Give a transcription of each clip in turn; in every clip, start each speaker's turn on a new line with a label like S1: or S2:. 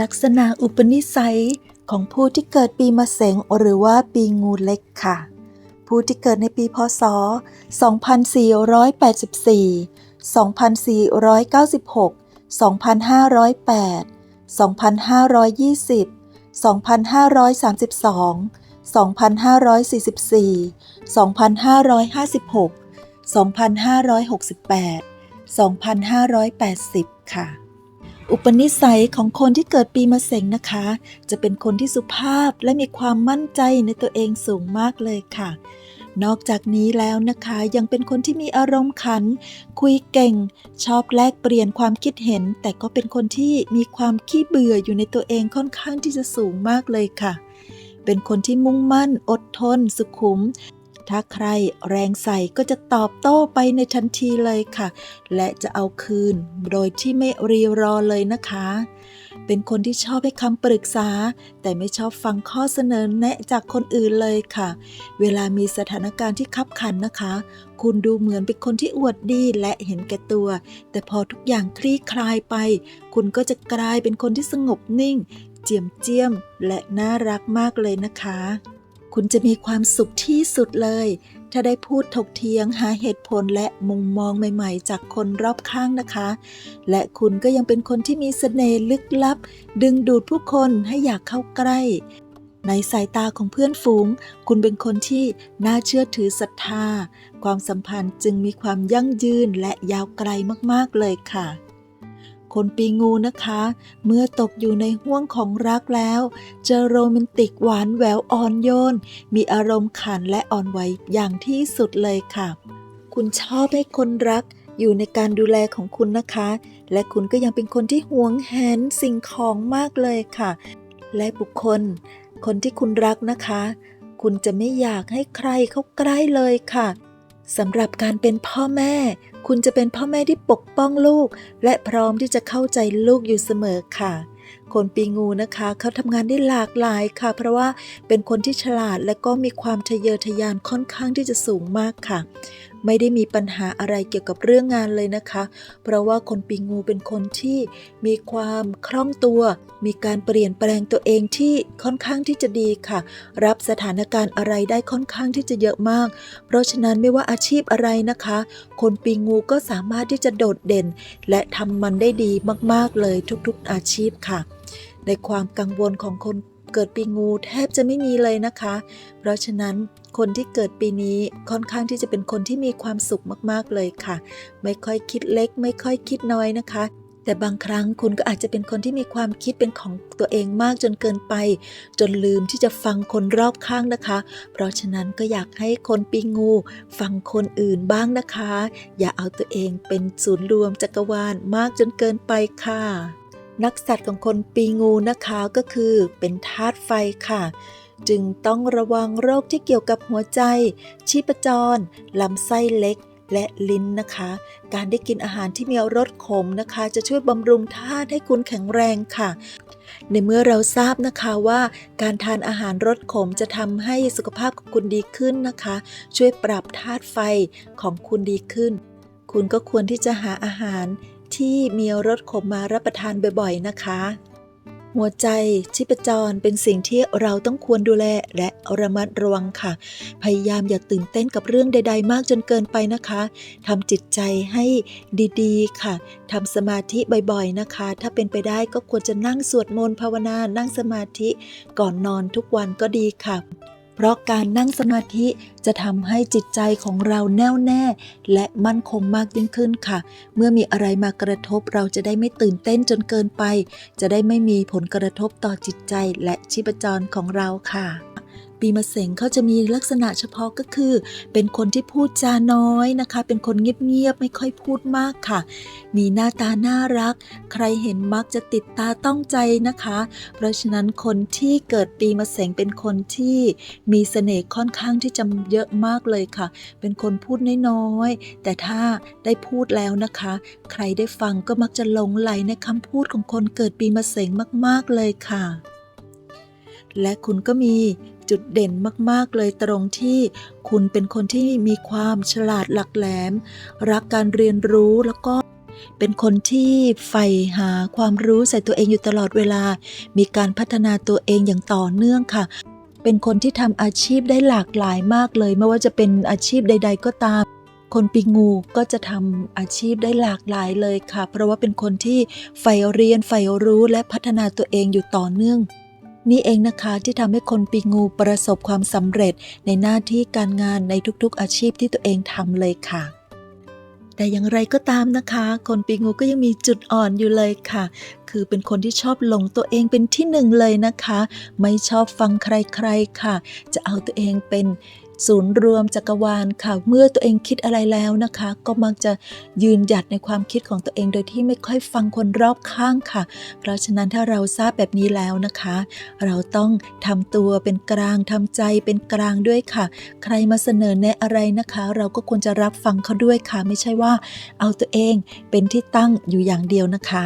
S1: ลักษณะอุปนิสัยของผู้ที่เกิดปีมะเสงหรือว่าปีงูเล็กค่ะ ผู้ที่เกิดในปีพศ 2484 2496 2508 2520 2532 2544 2556 2568 2580 ค่ะ อุปนิสัยของคนที่เกิดปีมะเสงนะคะ จะเป็นคนที่สุภาพและมีความมั่นใจในตัวเองสูงมากเลยค่ะ นอกจากนี้แล้วนะคะยังเป็นคนที่มีอารมณ์ขัน คุยเก่ง ชอบแลกเปลี่ยนความคิดเห็น แต่ก็เป็นคนที่มีความขี้เบื่ออยู่ในตัวเองค่อนข้างที่จะสูงมากเลยค่ะ เป็นคนที่มุ่งมั่น อดทน สุขุม ถ้าใครแรงใส่ก็จะตอบโต้ไปในทันทีเลยค่ะ และจะเอาคืนโดยที่ไม่รีรอเลยนะคะ เป็นคนที่ชอบให้คำปรึกษา แต่ไม่ชอบฟังข้อเสนอแนะจากคนอื่นเลยค่ะ เวลามีสถานการณ์ที่คับขันนะคะ คุณดูเหมือนเป็นคนที่อวดดีและเห็นแก่ตัว แต่พอทุกอย่างคลี่คลายไป คุณก็จะกลายเป็นคนที่สงบนิ่ง เจียมเจียมและน่ารักมากเลยนะคะ คุณจะมีความสุขที่สุดเลย ถ้าได้พูดถกเถียงหาเหตุผลและมุมมองใหม่ๆ จากคนรอบข้างนะคะ และคุณก็ยังเป็นคนที่มีเสน่ห์ลึกลับ ดึงดูดผู้คนให้อยากเข้าใกล้ ในสายตาของเพื่อนฝูง คุณเป็นคนที่น่าเชื่อถือศรัทธา ความสัมพันธ์จึงมีความยั่งยืนและยาวไกลมากๆเลยค่ะ คนปีงูนะคะ เมื่อตกอยู่ในห่วงของรักแล้วเจอโรแมนติกหวานแหววอ่อนโยน มีอารมณ์ขันและอ่อนไหวอย่างที่สุดเลยค่ะ คุณชอบให้คนรักอยู่ในการดูแลของคุณนะคะ และคุณก็ยังเป็นคนที่หวงแหนสิ่งของมากเลยค่ะ และบุคคล คนที่คุณรักนะคะ คุณจะไม่อยากให้ใครเข้าใกล้เลยค่ะสำหรับการเป็นพ่อแม่ คุณจะเป็นพ่อแม่ที่ปกป้องลูก และพร้อมที่จะเข้าใจลูกอยู่เสมอค่ะ คนปีงูนะคะเขาทำงานได้หลากหลายค่ะ เพราะว่าเป็นคนที่ฉลาดและก็มีความทะเยอทะยานค่อนข้างที่จะสูงมากค่ะ ไม่ได้มีปัญหาอะไรเกี่ยวกับเรื่องงานเลยนะคะ เพราะว่าคนปีงูเป็นคนที่มีความคล่องตัว มีการเปลี่ยนแปลงตัวเองที่ค่อนข้างที่จะดีค่ะ รับสถานการณ์อะไรได้ค่อนข้างที่จะเยอะมาก เพราะฉะนั้นไม่ว่าอาชีพอะไรนะคะ คนปีงูก็สามารถที่จะโดดเด่น และทำมันได้ดีมากๆเลยทุกๆอาชีพค่ะ ในความกังวลของคน เกิดปีงูแทบจะไม่มีเลยนะคะ เพราะฉะนั้นคนที่เกิดปีนี้ค่อนข้างที่จะเป็นคนที่มีความสุขมากๆเลยค่ะ ไม่ค่อยคิดเล็ก ไม่ค่อยคิดน้อยนะคะ แต่บางครั้งคุณก็อาจจะเป็นคนที่มีความคิดเป็นของตัวเองมากจนเกินไป จนลืมที่จะฟังคนรอบข้างนะคะ เพราะฉะนั้นก็อยากให้คนปีงู ฟังคนอื่นบ้างนะคะ อย่าเอาตัวเองเป็นศูนย์รวมจักรวาลมากจนเกินไปค่ะ นักสัตว์ของคนปีงูนะคะก็คือเป็นธาตุไฟค่ะ จึงต้องระวังโรคที่เกี่ยวกับหัวใจ ชีพจรลำไส้เล็กและลิ้นนะคะ การได้กินอาหารที่มีรสขมนะคะ จะช่วยบำรุงธาตุให้คุณแข็งแรงค่ะ ในเมื่อเราทราบนะคะว่าการทานอาหารรสขมจะทำให้สุขภาพของคุณดีขึ้นนะคะ ช่วยปรับธาตุไฟของคุณดีขึ้น คุณก็ควรที่จะหาอาหาร ที่มีรสขมมารับประทานบ่อยๆนะคะ หัวใจชีพจรเป็นสิ่งที่เราต้องควรดูแลและระมัดระวังค่ะ พยายามอย่าตื่นเต้นกับเรื่องใด ๆ มากจนเกินไปนะคะทำจิตใจให้ดีๆ ค่ะทำสมาธิบ่อยๆนะคะ ถ้าเป็นไปได้ก็ควรจะนั่งสวดมนต์ภาวนานั่งสมาธิก่อนนอนทุกวันก็ดีค่ะ เพราะการนั่งสมาธิจะทำให้จิตใจของเราแน่วแน่ และมั่นคงมากยิ่งขึ้นค่ะ เมื่อมีอะไรมากระทบเราจะได้ไม่ตื่นเต้นจนเกินไป จะได้ไม่มีผลกระทบต่อจิตใจและชีพจรของเราค่ะ ปีมะเสงเขาจะมีลักษณะเฉพาะก็คือ เป็นคนที่พูดจาน้อยนะคะ เป็นคนเงียบๆไม่ค่อยพูดมากค่ะ มีหน้าตาน่ารัก ใครเห็นมักจะติดตาต้องใจนะคะ เพราะฉะนั้นคนที่เกิดปีมะเสงเป็นคนที่มีเสน่ห์ค่อนข้างที่จะเยอะมากเลยค่ะ เป็นคนพูดน้อยๆแต่ถ้าได้พูดแล้วนะคะ ใครได้ฟังก็มักจะหลงไหลในคำพูดของคนเกิดปีมะเสงมาก ๆเลยค่ะและคุณก็มี จุดเด่นมากๆเลยตรงที่คุณเป็นคนที่มีความฉลาดหลักแหลม รักการเรียนรู้แล้วก็เป็นคนที่ใฝ่หาความรู้ใส่ตัวเองอยู่ตลอดเวลา มีการพัฒนาตัวเองอย่างต่อเนื่องค่ะ เป็นคนที่ทำอาชีพได้หลากหลายมากเลย ไม่ว่าจะเป็นอาชีพใด ๆ ก็ตาม คนปีงูก็จะทำอาชีพได้หลากหลายเลยค่ะ เพราะว่าเป็นคนที่ใฝ่เรียนใฝ่รู้และพัฒนาตัวเองอยู่ต่อเนื่อง นี่เองนะคะที่ทำให้คนปีงูประสบความสำเร็จในหน้าที่การงานในทุกๆอาชีพที่ตัวเองทำเลยค่ะ แต่อย่างไรก็ตามนะคะ คนปีงูก็ยังมีจุดอ่อนอยู่เลยค่ะ คือเป็นคนที่ชอบหลงตัวเองเป็นที่หนึ่งเลยนะคะ ไม่ชอบฟังใครๆค่ะ จะเอาตัวเองเป็น ศูนย์รวมจักรวาลค่ะ เมื่อตัวเองคิดอะไรแล้วนะคะ ก็มักจะยืนหยัดในความคิดของตัวเองโดยที่ไม่ค่อยฟังคนรอบข้างค่ะ เพราะฉะนั้นถ้าเราทราบแบบนี้แล้วนะคะ เราต้องทำตัวเป็นกลางทำใจเป็นกลางด้วยค่ะ ใครมาเสนอแนะอะไรนะคะ เราก็ควรจะรับฟังเขาด้วยค่ะ ไม่ใช่ว่า เอาตัวเองเป็นที่ตั้งอยู่อย่างเดียวนะคะ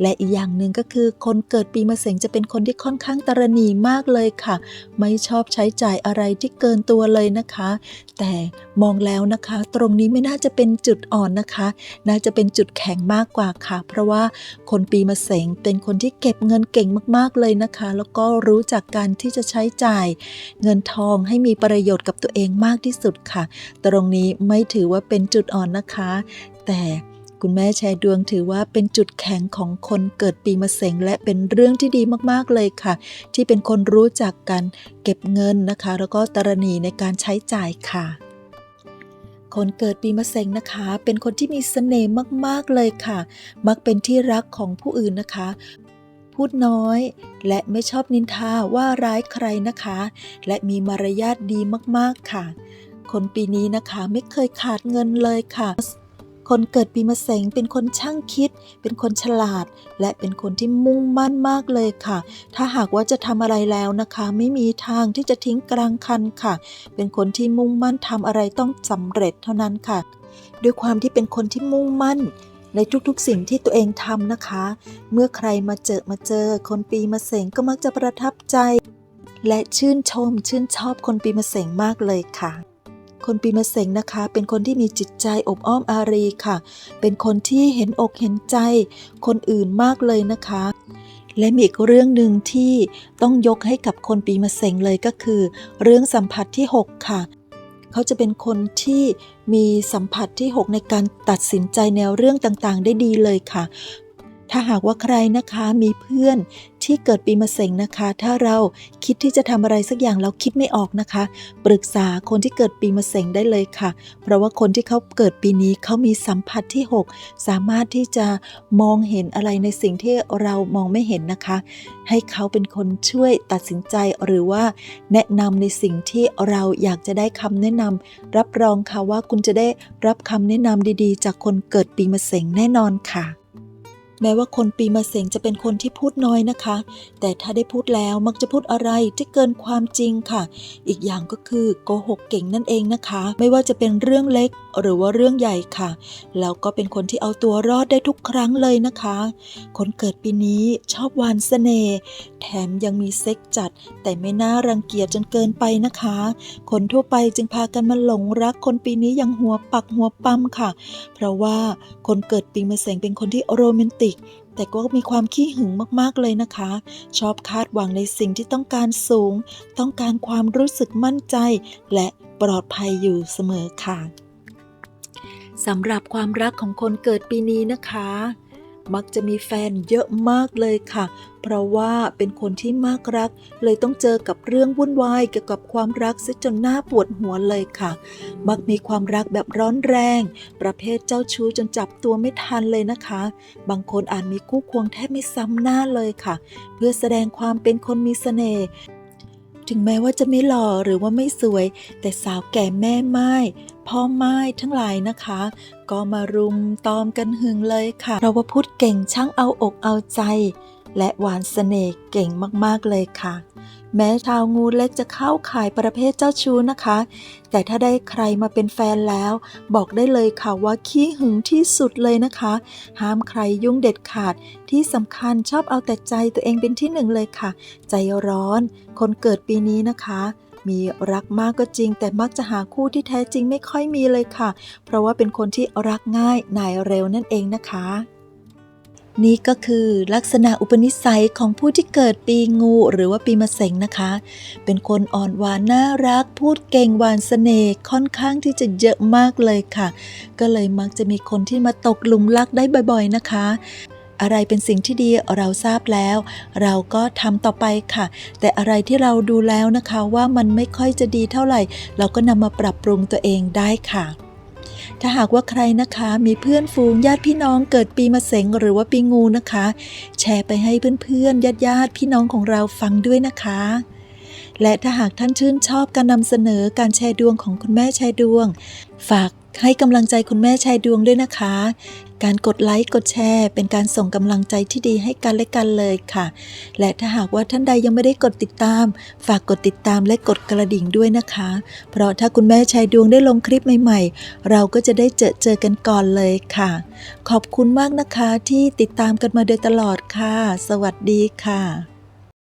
S1: และอีกอย่างหนึ่งก็คือคนเกิดปีมะเสงจะเป็นคนที่ค่อนข้างตระหนี่มากเลยค่ะ ไม่ชอบใช้จ่ายอะไรที่เกินตัวเลยนะคะ แต่มองแล้วนะคะ ตรงนี้ไม่น่าจะเป็นจุดอ่อนนะคะ น่าจะเป็นจุดแข็งมากกว่าค่ะ เพราะว่าคนปีมะเสงเป็นคนที่เก็บเงินเก่งมากๆเลยนะคะ แล้วก็รู้จักการที่จะใช้จ่าย เงินทองให้มีประโยชน์กับตัวเองมากที่สุดค่ะ ตรงนี้ไม่ถือว่าเป็นจุดอ่อนนะคะ แต่ คุณแม่แชร์ดวงถือว่าเป็นจุดแข็งของคนเกิดปีมะเสงและเป็นเรื่องที่ดีมากๆเลยค่ะ ที่เป็นคนรู้จักกันเก็บเงินนะคะ แล้วก็ตระหนี่ในการใช้จ่ายค่ะคนเกิดปีมะเสงนะคะ เป็นคนที่มีเสน่ห์มากๆเลยค่ะ มักเป็นที่รักของผู้อื่นนะคะ พูดน้อย และไม่ชอบนินทาว่าร้ายใครนะคะ และมีมารยาทดีมากๆค่ะ คนปีนี้นะคะไม่เคยขาดเงินเลยค่ะ คนเกิดปีมะเสงเป็นคนช่างคิด เป็นคนฉลาด และเป็นคนที่มุ่งมั่นมากเลยค่ะ ถ้าหากว่าจะทำอะไรแล้วนะคะ ไม่มีทางที่จะทิ้งกลางคันค่ะ เป็นคนที่มุ่งมั่นทำอะไรต้องสำเร็จเท่านั้นค่ะ ด้วยความที่เป็นคนที่มุ่งมั่นในทุกๆ สิ่งที่ตัวเองทำนะคะ เมื่อใครมาเจอมาเจอ คนปีมะเสงก็มักจะประทับใจ และชื่นชมชื่นชอบคนปีมะเสงมากเลยค่ะ คนปีมะเสงนะคะ เป็นคนที่มีจิตใจอบอ้อมอารีค่ะ เป็นคนที่เห็นอกเห็นใจคนอื่นมากเลยนะคะ และมีอีกเรื่องหนึ่งที่ต้องยกให้กับคนปีมะเสงเลยก็คือ เรื่องสัมผัสที่ 6 ค่ะเขาจะเป็นคนที่มีสัมผัสที่ 6 ในการตัดสินใจแนวเรื่องต่างๆ ได้ดีเลยค่ะ ถ้าหากว่าใครนะคะมีเพื่อน ที่เกิดปีมะเสงนะคะ ถ้าเราคิดที่จะทำอะไรสักอย่างเราคิดไม่ออกนะคะ ปรึกษาคนที่เกิดปีมะเสงได้เลยค่ะ เพราะว่าคนที่เขาเกิดปีนี้เขามีสัมผัสที่ 6 สามารถที่จะมองเห็นอะไรในสิ่งที่เรามองไม่เห็นนะคะ ให้เขาเป็นคนช่วยตัดสินใจหรือว่าแนะนำในสิ่งที่เราอยากจะได้คำแนะนำรับรองค่ะว่าคุณจะได้รับคำแนะนำดีๆ จากคนเกิดปีมะเสงแน่นอนค่ะ แม้ว่าคนปีมะเสงจะเป็นคนที่พูดน้อยนะคะ แต่ถ้าได้พูดแล้วมักจะพูดอะไรที่เกินความจริงค่ะ อีกอย่างก็คือโกหกเก่งนั่นเองนะคะ ไม่ว่าจะเป็นเรื่องเล็กหรือว่าเรื่องใหญ่ค่ะ แล้วก็เป็นคนที่เอาตัวรอดได้ทุกครั้งเลยนะคะ คนเกิดปีนี้ชอบหวานเสน่ห์ แถมยังมีเซ็กจัด แต่ไม่น่ารังเกียจจนเกินไปนะคะ คนทั่วไปจึงพากันมาหลงรักคนปีนี้อย่างหัวปักหัวปั๊มค่ะ เพราะว่าคนเกิดปีมะเสงเป็นคนที่โรแมนติกแต่ก็มีความขี้หึงมากๆเลยนะคะ ชอบคาดหวังในสิ่งที่ต้องการสูง ต้องการความรู้สึกมั่นใจ และปลอดภัยอยู่เสมอค่ะสำหรับความรักของคนเกิดปีนี้นะคะ มักจะมีแฟนเยอะมากเลยค่ะ เพราะว่าเป็นคนที่มากรัก เลยต้องเจอกับเรื่องวุ่นวายเกี่ยวกับความรักซะจนหน้าปวดหัวเลยค่ะ มักมีความรักแบบร้อนแรง ประเภทเจ้าชู้จนจับตัวไม่ทันเลยนะคะ บางคนอาจมีคู่ควงแทบไม่ซ้ำหน้าเลยค่ะ เพื่อแสดงความเป็นคนมีเสน่ห์ถึงแม้ว่าจะไม่หล่อหรือว่าไม่สวย แต่สาวแก่แม่ไม้ พ่อไม้ทั้งหลายนะคะ ก็มารุมตอมกันหึงเลยค่ะเพราะว่าพูดเก่งช่างเอาอกเอาใจ และหวานเสน่ห์เก่งมากๆเลยค่ะ แม้ชาวงูเล็กจะเข้าขายประเภทเจ้าชู้นะคะ แต่ถ้าได้ใครมาเป็นแฟนแล้ว บอกได้เลยค่ะว่าขี้หึงที่สุดเลยนะคะ ห้ามใครยุ่งเด็ดขาดที่สำคัญชอบเอาแต่ใจตัวเองเป็นที่หนึ่งเลยค่ะ ใจร้อน คนเกิดปีนี้นะคะ มีรักมากก็จริง แต่มักจะหาคู่ที่แท้จริงไม่ค่อยมีเลยค่ะ เพราะว่าเป็นคนที่รักง่ายนายเร็วนั่นเองนะคะนี่ก็คือลักษณะอุปนิสัยของผู้ที่เกิดปีงูหรือว่าปีมะเสงนะคะ เป็นคนอ่อนหวานน่ารัก พูดเก่งหวานเสน่ห์ค่อนข้างที่จะเยอะมากเลยค่ะ ก็เลยมักจะมีคนที่มาตกหลุมรักได้บ่อยๆนะคะ อะไรเป็นสิ่งที่ดีเราทราบแล้ว เราก็ทำต่อไปค่ะ แต่อะไรที่เราดูแล้วนะคะว่ามันไม่ค่อยจะดีเท่าไหร่ เราก็นำมาปรับปรุงตัวเองได้ค่ะถ้าหากว่าใครนะคะมีเพื่อนฝูงญาติพี่น้องเกิดปีมะเสงหรือว่าปีงูนะคะ แชร์ไปให้เพื่อนๆญาติญาติพี่น้องของเราฟังด้วยนะคะ และถ้าหากท่านชื่นชอบการนำเสนอการแชร์ดวงของคุณแม่แชร์ดวง ฝาก ให้กำลังใจคุณแม่ชร์ดวงด้วยนะคะ การกดไลค์กดแชร์ เป็นการส่งกำลังใจที่ดีให้กันและกันเลยค่ะ และถ้าหากว่าท่านใดยังไม่ได้กดติดตาม ฝากกดติดตามและกดกระดิ่งด้วยนะคะ เพราะถ้าคุณแม่ชายดวงได้ลงคลิปใหม่ๆ เราก็จะได้เจอเจอกันก่อนเลยค่ะ ขอบคุณมากนะคะที่ติดตามกันมาโดยตลอดค่ะ สวัสดีค่ะ